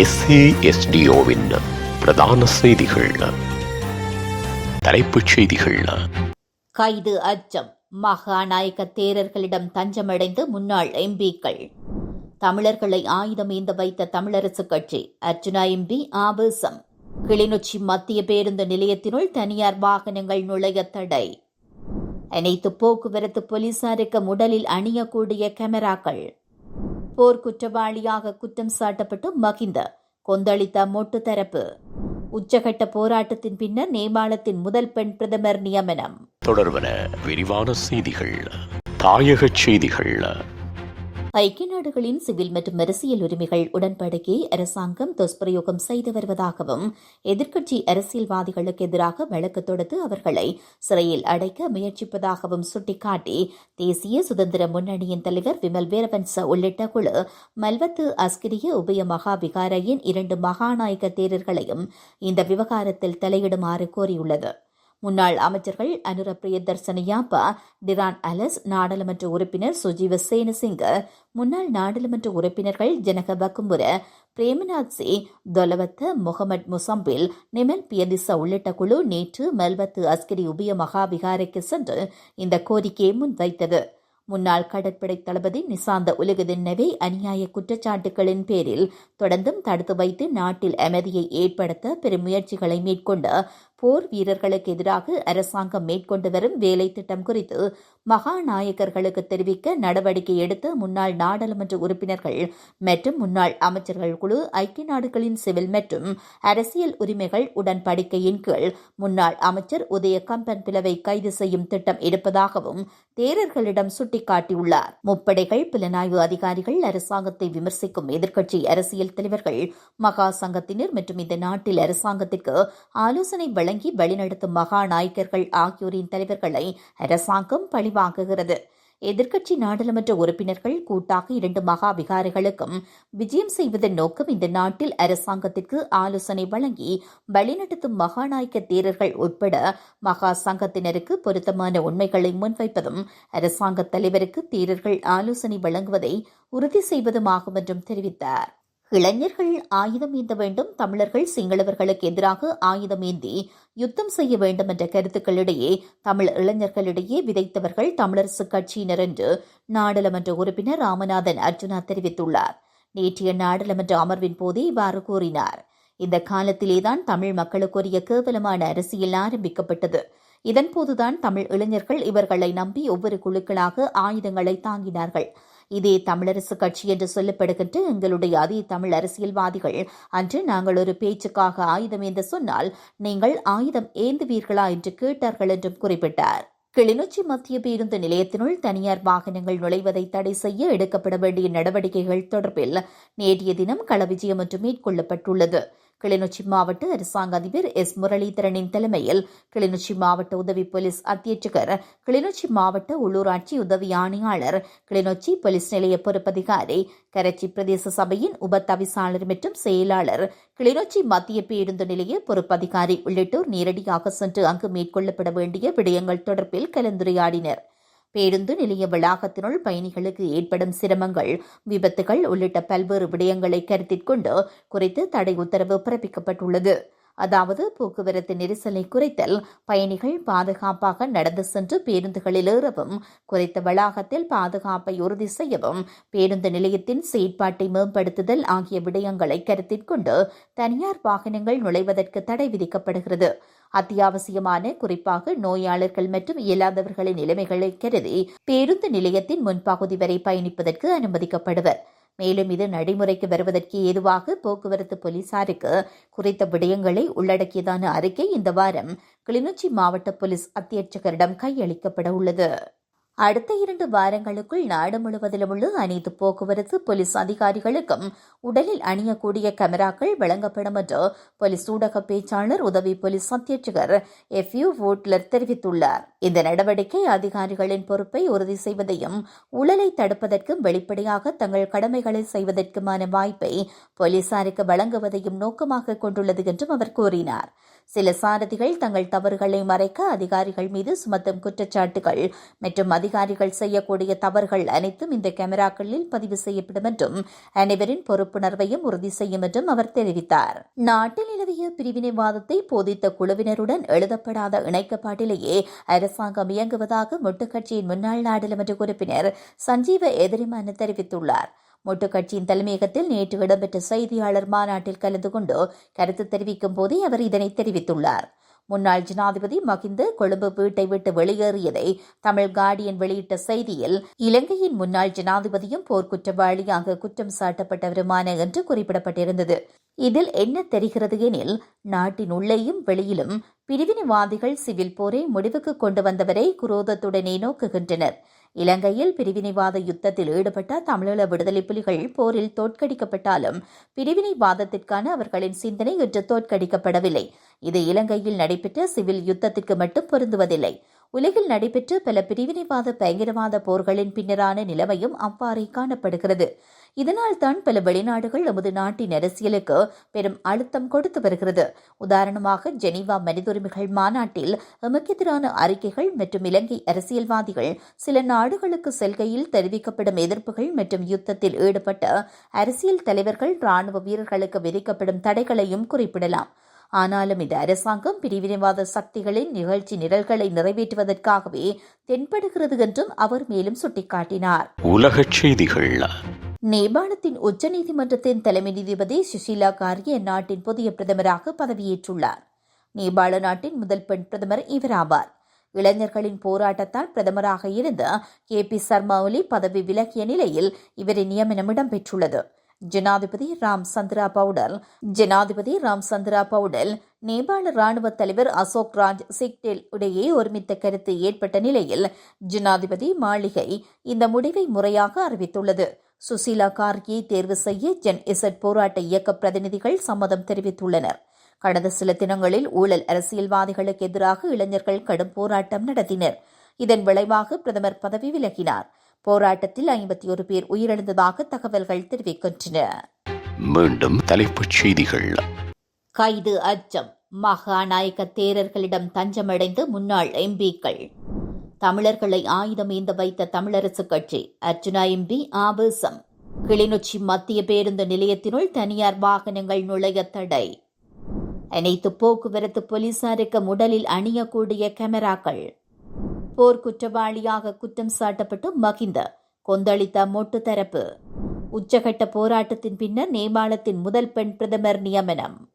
எஸ்ஏஎஸ்டிஓவின் பிரதான செய்திகள். தலைப்புச் செய்திகள். கைது அச்சம். மகாநாயக தேரர்களிடம் தஞ்சமடைந்து முன்னாள் எம்பிக்கள். தமிழர்களை ஆயுதம் ஏந்த வைத்த தமிழரசு கட்சி அர்ஜுனா எம்பி ஆவேசம். கிளிநொச்சி மத்திய பேருந்து நிலையத்தினுள் தனியார் வாகனங்கள் நுழைய தடை. அனைத்து போக்குவரத்து போலீசாருக்கு உடலில் அணியக்கூடிய கேமராக்கள். போர் குற்றவாளியாக குற்றம் சாட்டப்பட்டு மகிந்த கொந்தளித்த மொட்டு தரப்பு. உச்சகட்ட போராட்டத்தின் பின்னர் நேபாளத்தின் முதல் பெண் பிரதமர் நியமனம். தொடர்பன விரிவான செய்திகள் தாயகச் செய்திகள். ஐக்கிய நாடுகளின் சிவில் மற்றும் அரசியல் உரிமைகள் உடன்படிக்கையை அரசாங்கம் துஷ்பிரயோகம் செய்து வருவதாகவும் எதிர்க்கட்சி அரசியல்வாதிகளுக்கு எதிராக வழக்கு தொடுத்து அவர்களை சிறையில் அடைக்க முயற்சிப்பதாகவும் சுட்டிக்காட்டி தேசிய சுதந்திர முன்னணியின் தலைவர் விமல் வீரவன்ச உள்ளிட்ட குழு மல்வத்து அஸ்கிரிய உபய மகா விகாரையின் இரண்டு மகாநாயக தேரர்களையும் இந்த விவகாரத்தில் தலையிடுமாறு கோரியுள்ளது. முன்னாள் அமைச்சர்கள் அனுர பிரியதர்சனியாப்பா டிரான் அலஸ் நாடாளுமன்ற உறுப்பினர் சுஜீவ சேனசிங்க முன்னாள் நாடாளுமன்ற உறுப்பினர்கள் ஜனக பக்கும்புர பிரேமநாத் சி. தொலவத்த முகமது முசம்பில் நிமல் பியதிச உள்ளிட்ட குழு நேற்று மெல்வத்து அஸ்கரி உபிய மகாவிகாரைக்கு சென்று இந்த கோரிக்கையை முன்வைத்தது. முன்னாள் கடற்படை தளபதி நிசாந்த உலகதின்னவே அநியாய குற்றச்சாட்டுகளின் பேரில் தொடர்ந்தும் தடுத்து வைத்து நாட்டில் அமைதியை ஏற்படுத்த பெரும் முயற்சிகளை மேற்கொண்ட போர் வீரர்களுக்கு எதிராக அரசாங்கம் மேற்கொண்டு வரும் வேலை திட்டம் குறித்து மகாநாயகர்களுக்கு தெரிவிக்க நடவடிக்கை எடுத்த முன்னாள் நாடாளுமன்ற உறுப்பினர்கள் மற்றும் முன்னாள் அமைச்சர்கள் குழு ஐக்கிய நாடுகளின் சிவில் மற்றும் அரசியல் உரிமைகள் உடன்படிக்கையின் கீழ் முன்னாள் அமைச்சர் உதய கம்பன் பிளவை கைது செய்யும் திட்டம் இருப்பதாகவும் தேரர்களிடம் சுட்டிக்காட்டியுள்ளார். முப்படைகள் புலனாய்வு அதிகாரிகள் அரசாங்கத்தை விமர்சிக்கும் எதிர்க்கட்சி அரசியல் தலைவர்கள் மகா சங்கத்தினர் மற்றும் இந்த நாட்டில் அரசாங்கத்திற்கு ஆலோசனை வழங்க வழிநடத்தும் மகாநாயக்கர்கள் ஆகியோரின் தலைவர்களை அரசாங்கம் பழிவாங்குகிறது. எதிர்க்கட்சி நாடாளுமன்ற உறுப்பினர்கள் கூட்டாக இரண்டு மகா விகாரிகளுக்கும் விஜயம் செய்வதன் நோக்கம் இந்த நாட்டில் அரசாங்கத்திற்கு ஆலோசனை வழங்கி வழிநடத்தும் மகாநாயக்க தேரர்கள் உட்பட மகா சங்கத்தினருக்கு பொருத்தமான உண்மைகளை முன்வைப்பதும் அரசாங்க தலைவருக்கு தேரர்கள் ஆலோசனை வழங்குவதை உறுதி செய்வதுமாகும் என்றும் தெரிவித்தார். இளைஞர்கள் ஆயுதம் ஏந்த வேண்டும் தமிழர்கள் சிங்களவர்களுக்கு எதிராக ஆயுதம் ஏந்தி யுத்தம் செய்ய வேண்டும் என்ற கருத்துக்களிடையே தமிழ் இளைஞர்களிடையே விதைத்தவர்கள் தமிழரசு கட்சியினர் என்று நாடாளுமன்ற உறுப்பினர் ராமநாதன் அர்ஜுனா தெரிவித்துள்ளார். நேற்றைய நாடாளுமன்ற அமர்வின் போதே இவ்வாறு கூறினார். இந்த காலத்திலேதான் தமிழ் மக்களுக்குரிய கேவலமான அரசியல் ஆரம்பிக்கப்பட்டது. இதன்போதுதான் தமிழ் இளைஞர்கள் இவர்களை நம்பி ஒவ்வொரு குழுக்களாக ஆயுதங்களை தாங்கினார்கள். இதே தமிழரசு கட்சி என்று சொல்லப்படுகின்ற எங்களுடைய அதே தமிழ் அரசியல்வாதிகள். அன்று நாங்கள் ஒரு பேச்சுக்காக ஆயுதம் என்று சொன்னால் நீங்கள் ஆயுதம் ஏந்துவீர்களா என்று கேட்டார்கள் என்றும் குறிப்பிட்டார். கிளிநொச்சி மத்திய பேருந்து நிலையத்தினுள் தனியார் வாகனங்கள் நுழைவதை தடை செய்ய எடுக்கப்பட வேண்டிய நடவடிக்கைகள் தொடர்பில் நேற்றைய தினம் களவிஜயம் ஒன்று மேற்கொள்ளப்பட்டுள்ளது. கிளிநொச்சி மாவட்ட அரசாங்க அதிபர் எஸ் முரளிதரனின் தலைமையில் கிளிநொச்சி மாவட்ட உதவி போலீஸ் அத்தியட்சகர் கிளிநொச்சி மாவட்ட உள்ளூராட்சி உதவி ஆணையாளர் கிளிநொச்சி போலீஸ் நிலைய பொறுப்பதிகாரி கரச்சி பிரதேச சபையின் உப தவிசாளர் மற்றும் செயலாளர் கிளிநொச்சி மத்திய பேருந்து நிலைய பொறுப்பதிகாரி உள்ளிட்டோர் நேரடியாக சென்று அங்கு மேற்கொள்ளப்பட வேண்டிய விடயங்கள் தொடர்பில் கலந்துரையாடினர். பேருந்து நிலைய வளாகத்தினுள் பயணிகளுக்கு ஏற்படும் சிரமங்கள் விபத்துகள் உள்ளிட்ட பல்வேறு விடயங்களை கருத்தில் கொண்டு குறித்து தடை உத்தரவு பிறப்பிக்கப்பட்டுள்ளது. அதாவது போக்குவரத்து நெரிசலை குறைத்தல் பயணிகள் பாதுகாப்பாக நடந்து சென்று பேருந்துகளில் ஏறவும் குறைத்த வளாகத்தில் பாதுகாப்பை உறுதி செய்யவும் பேருந்து நிலையத்தின் செயற்பாட்டை மேம்படுத்துதல் ஆகிய விடயங்களை கருத்தில் கொண்டு தனியார் வாகனங்கள் நுழைவதற்கு தடை விதிக்கப்படுகிறது. அத்தியாவசியமான குறிப்பாக நோயாளர்கள் மற்றும் இயலாதவர்களின் நிலைமைகளை கருதி பேருந்து நிலையத்தின் முன்பகுதி வரை பயணிப்பதற்கு அனுமதிக்கப்படுவர். மேலும் இது நடைமுறைக்கு வருவதற்கு ஏதுவாக போக்குவரத்து போலீசாருக்கு குறித்த விடயங்களை உள்ளடக்கியதான அறிக்கை இந்த வாரம் கிளிநொச்சி மாவட்ட போலீஸ் அத்தியட்சகரிடம் கையளிக்கப்பட உள்ளது. அடுத்த இரண்டு வாரங்களுக்குள் நாடு முழுவதிலும் உள்ள அனைத்து போக்குவரத்து போலீஸ் அதிகாரிகளுக்கும் உடலில் அணியக்கூடிய கேமராக்கள் வழங்கப்படும் என்று போலீஸ் ஊடக பேச்சாளர் உதவி போலீஸ் அத்தியட்சகர் எஃப் யூ வோட்லர் தெரிவித்துள்ளார். இந்த நடவடிக்கை அதிகாரிகளின் பொறுப்பை உறுதி செய்வதையும் ஊழலை தடுப்பதற்கும் வெளிப்படையாக தங்கள் கடமைகளை செய்வதற்குமான வாய்ப்பை போலீசாருக்கு வழங்குவதையும் நோக்கமாக கொண்டுள்ளது என்றும் அவர் கூறினார். சில சாரதிகள் தங்கள் தவறுகளை மறைக்க அதிகாரிகள் மீது சுமத்தும் குற்றச்சாட்டுகள் மற்றும் அதிகாரிகள் செய்யக்கூடிய தவறுகள் அனைத்தும் இந்த கேமராக்களில் பதிவு செய்யப்படும் என்றும் அனைவரின் பொறுப்புணர்வையும் உறுதி செய்யும் என்றும் அவர் தெரிவித்தார். நாட்டில் நிலவிய பிரிவினைவாதத்தை போதித்த குழுவினருடன் எழுதப்படாத இணைக்கப்பாட்டிலேயே அரசாங்கம் இயங்குவதாக முட்டுக்கட்சியின் முன்னாள் நாடாளுமன்ற உறுப்பினர் சஞ்சீவ எதிரிமான தெரிவித்துள்ளார். மொட்டு கட்சியின் தலைமையகத்தில் நேற்று இடம்பெற்ற செய்தியாளர் மாநாட்டில் கலந்து கொண்டு கருத்து தெரிவிக்கும் போதே அவர் இதனை தெரிவித்துள்ளார். முன்னாள் ஜனாதிபதி மகிந்த கொழும்பு வீட்டை விட்டு வெளியேறியதை தமிழ் கார்டியன் வெளியிட்ட செய்தியில் இலங்கையின் முன்னாள் ஜனாதிபதியும் போர்க்குற்றவாளியாக குற்றம் சாட்டப்பட்டவருமான என்று குறிப்பிடப்பட்டிருந்தது. இதில் என்ன தெரிகிறது எனில் நாட்டின் உள்ளேயும் வெளியிலும் பிரிவினைவாதிகள் சிவில் போரை முடிவுக்கு கொண்டு வந்தவரை குரோதத்துடனே நோக்குகின்றனர். இலங்கையில் பிரிவினைவாத யுத்தத்தில் ஈடுபட்ட தமிழீழ விடுதலை புலிகள் போரில் தோற்கடிக்கப்பட்டாலும் பிரிவினைவாதத்திற்கான அவர்களின் சிந்தனை இன்று தோற்கடிக்கப்படவில்லை. இது இலங்கையில் நடைபெற்ற சிவில் யுத்தத்திற்கு மட்டும் பொருந்துவதில்லை. உலகில் நடைபெற்ற பல பிரிவினைவாத பயங்கரவாத போர்களின் பின்னரான நிலைமையும் அவ்வாறே காணப்படுகிறது. இதனால் தான் பல வெளிநாடுகள் நமது நாட்டின் அரசியலுக்கு பெரும் அழுத்தம் கொடுத்து வருகிறது. உதாரணமாக ஜெனீவா மனிதுரிமைகள் மாநாட்டில் எமக்கு எதிரான அறிக்கைகள் மற்றும் இலங்கை அரசியல்வாதிகள் சில நாடுகளுக்கு செல்கையில் தெரிவிக்கப்படும் எதிர்ப்புகள் மற்றும் யுத்தத்தில் ஈடுபட்ட அரசியல் தலைவர்கள் ராணுவ வீரர்களுக்கு விதிக்கப்படும் தடைகளையும் குறிப்பிடலாம். ஆனாலும் இந்த அரசாங்கம் பிரிவினைவாத சக்திகளின் நிகழ்ச்சி நிரல்களை நிறைவேற்றுவதற்காகவே தென்படுகிறது என்றும் அவர் மேலும் சுட்டிக்காட்டினார். உலகச் செய்திகள். நேபாளத்தின் உச்சநீதிமன்றத்தின் தலைமை நீதிபதி சுஷீலா கார்கே அந்நாட்டின் புதிய பிரதமராக பதவியேற்றுள்ளார். நேபாள நாட்டின் முதல் பெண் பிரதமர் இவர் ஆவார். இளைஞர்களின் போராட்டத்தால் பிரதமராக இருந்த கே பி சர்மா ஒலி பதவி விலகிய நிலையில் இவரின் நியமனம் இடம்பெற்றுள்ளது. ஜனாதிபதி ராம் சந்திரா பவுடல். ஜனாதிபதி ராம் சந்திரா பவுடல் நேபாள ராணுவ தலைவர் அசோக் ராஜ் சிக்டேல் இடையே ஒருமித்த கருத்து ஏற்பட்ட நிலையில் ஜனாதிபதி மாளிகை இந்த முடிவை முறையாக அறிவித்துள்ளது. சுசீலா கார்கியை தேர்வு செய்ய ஜென் இசட் போராட்ட இயக்க பிரதிநிதிகள் சம்மதம் தெரிவித்துள்ளனர். கடந்த சில தினங்களில் ஊழல் அரசியல்வாதிகளுக்கு எதிராக இளைஞர்கள் கடும் போராட்டம் நடத்தினர். இதன் விளைவாக பிரதமர் பதவி விலகினார். போராட்டத்தில் ஐம்பத்தி ஒரு பேர் உயிரிழந்ததாக தகவல்கள் தெரிவிக்கின்றன. மீண்டும் தலைப்புச் செய்திகள். கைது அச்சம். மகாநாயக்க தேரர்களிடம் தஞ்சமடைந்த முன்னாள் எம்பிக்கள். தமிழர்களை ஆயுதம் ஏந்த வைத்த தமிழரசு கட்சி. அர்ஜுனா எம்பி ஆவேசம். கிளிநொச்சி மத்திய பேருந்து நிலையத்தினுள் தனியார் வாகனங்கள் நுழைய தடை. அனைத்து போக்குவரத்து போலீசாருக்கு உடலில் அணியக்கூடிய கேமராக்கள். போர் குற்றவாளியாக குற்றம் சாட்டப்பட்டு மகிந்த கொந்தளித்த மொட்டு தரப்பு. உச்சகட்ட போராட்டத்தின் பின்னர் நேபாளத்தின் முதல் பெண் பிரதமர் நியமனம்.